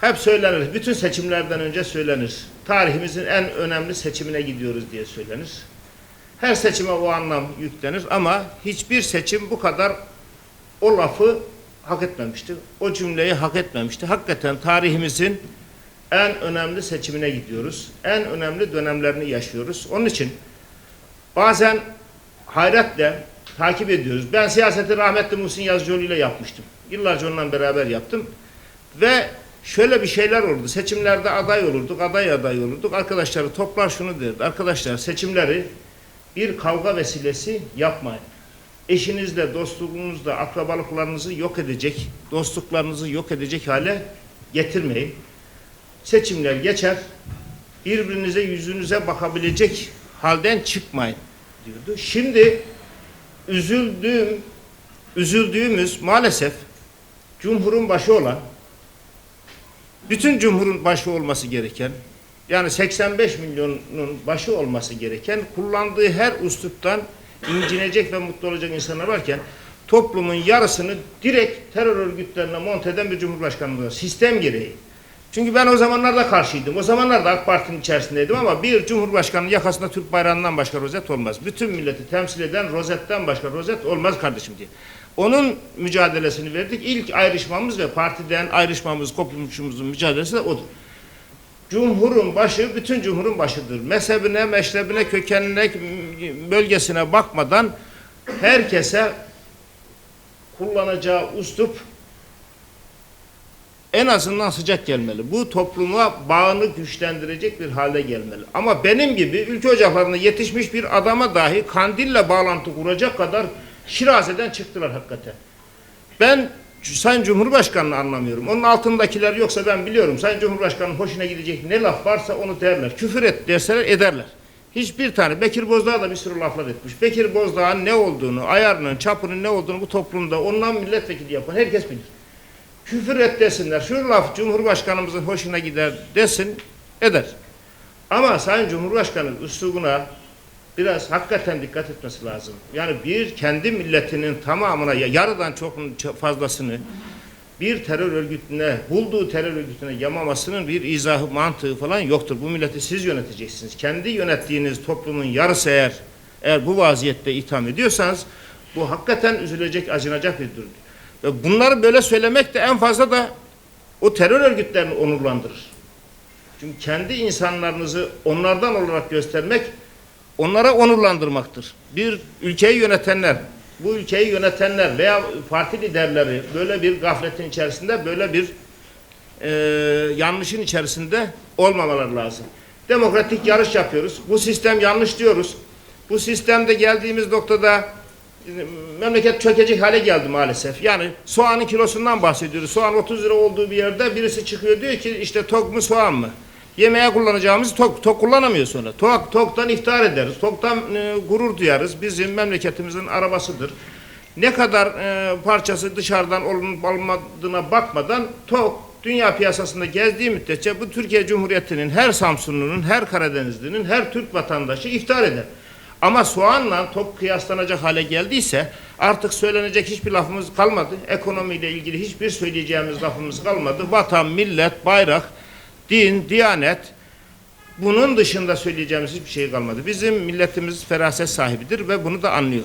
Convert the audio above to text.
Hep söylenir. Bütün seçimlerden önce söylenir. Tarihimizin en önemli seçimine gidiyoruz diye söylenir. Her seçime o anlam yüklenir ama hiçbir seçim bu kadar o lafı hak etmemişti. O cümleyi hak etmemişti. Hakikaten tarihimizin en önemli seçimine gidiyoruz. En önemli dönemlerini yaşıyoruz. Onun için bazen hayretle takip ediyoruz. Ben siyaseti rahmetli Muhsin Yazıcıoğlu ile yapmıştım. Yıllarca onunla beraber yaptım. Ve şöyle bir şeyler oldu. Seçimlerde aday olurduk, aday aday olurduk. Arkadaşları toplar şunu derdi. Arkadaşlar seçimleri bir kavga vesilesi yapmayın. Eşinizle, dostluğunuzla, akrabalıklarınızı yok edecek, dostluklarınızı yok edecek hale getirmeyin. Seçimler geçer, birbirinize yüzünüze bakabilecek halden çıkmayın diyordu. Şimdi üzüldüğüm, üzüldüğümüz maalesef Cumhur'un başı olan, bütün Cumhur'un başı olması gereken, yani 85 milyonun başı olması gereken, kullandığı her üsluptan incinecek ve mutlu olacak insanlar varken, toplumun yarısını direkt terör örgütlerine monte eden bir Cumhurbaşkanlığı. Sistem gereği. Çünkü ben o zamanlarda karşıydım. O zamanlarda AK Parti'nin içerisindeydim ama bir Cumhurbaşkanının yakasında Türk bayrağından başka rozet olmaz. Bütün milleti temsil eden rozetten başka rozet olmaz kardeşim diye. Onun mücadelesini verdik. İlk ayrışmamız ve partiden ayrışmamız, kopmuşumuzun mücadelesi de odur. Cumhurun başı, bütün cumhurun başıdır. Mezhebine, meşrebine, kökenine, bölgesine bakmadan herkese kullanacağı üslup en azından sıcak gelmeli. Bu topluma bağını güçlendirecek bir hale gelmeli. Ama benim gibi ülke ocaklarında yetişmiş bir adama dahi kandille bağlantı kuracak kadar şirazeden çıktılar hakikaten. Ben Sayın Cumhurbaşkanı'nı anlamıyorum. Onun altındakiler yoksa ben biliyorum. Sayın Cumhurbaşkanı'nın hoşuna gidecek ne laf varsa onu derler. Küfür et derseler ederler. Hiçbir tane. Bekir Bozdağ da bir sürü laflar etmiş. Bekir Bozdağ'ın ne olduğunu, ayarının, çapının ne olduğunu bu toplumda ondan milletvekili yapan herkes bilir küfür et desinler. Şu laf Cumhurbaşkanımızın hoşuna gider desin, eder. Ama Sayın Cumhurbaşkanı üslubuna biraz hakikaten dikkat etmesi lazım. Yani bir kendi milletinin tamamına, ya yarıdan çok fazlasını bir terör örgütüne, bulduğu terör örgütüne yamamasının bir izahı, mantığı falan yoktur. Bu milleti siz yöneteceksiniz. Kendi yönettiğiniz toplumun yarısı eğer, eğer bu vaziyette itham ediyorsanız bu hakikaten üzülecek, acınacak bir durum. Ve bunları böyle söylemek de en fazla da o terör örgütlerini onurlandırır. Çünkü kendi insanlarınızı onlardan olarak göstermek onlara onurlandırmaktır. Bir ülkeyi yönetenler, bu ülkeyi yönetenler veya parti liderleri böyle bir gafletin içerisinde, böyle bir e, yanlışın içerisinde olmamaları lazım. Demokratik yarış yapıyoruz. Bu sistem yanlış diyoruz. Bu sistemde geldiğimiz noktada memleket çökecek hale geldi maalesef. Yani soğanın kilosundan bahsediyoruz. Soğan 30 lira olduğu bir yerde birisi çıkıyor diyor ki işte tok mu soğan mı? Yemeğe kullanacağımız tok, tok kullanamıyor sonra. Tok, toktan iftihar ederiz. Toktan e, gurur duyarız. Bizim memleketimizin arabasıdır. Ne kadar e, parçası dışarıdan olunup alınmadığına bakmadan tok dünya piyasasında gezdiği müddetçe bu Türkiye Cumhuriyeti'nin her Samsunlu'nun, her Karadenizli'nin, her Türk vatandaşı iftihar eder. Ama soğanla top kıyaslanacak hale geldiyse artık söylenecek hiçbir lafımız kalmadı. Ekonomiyle ilgili hiçbir söyleyeceğimiz lafımız kalmadı. Vatan, millet, bayrak, din, diyanet bunun dışında söyleyeceğimiz hiçbir şey kalmadı. Bizim milletimiz feraset sahibidir ve bunu da anlıyor.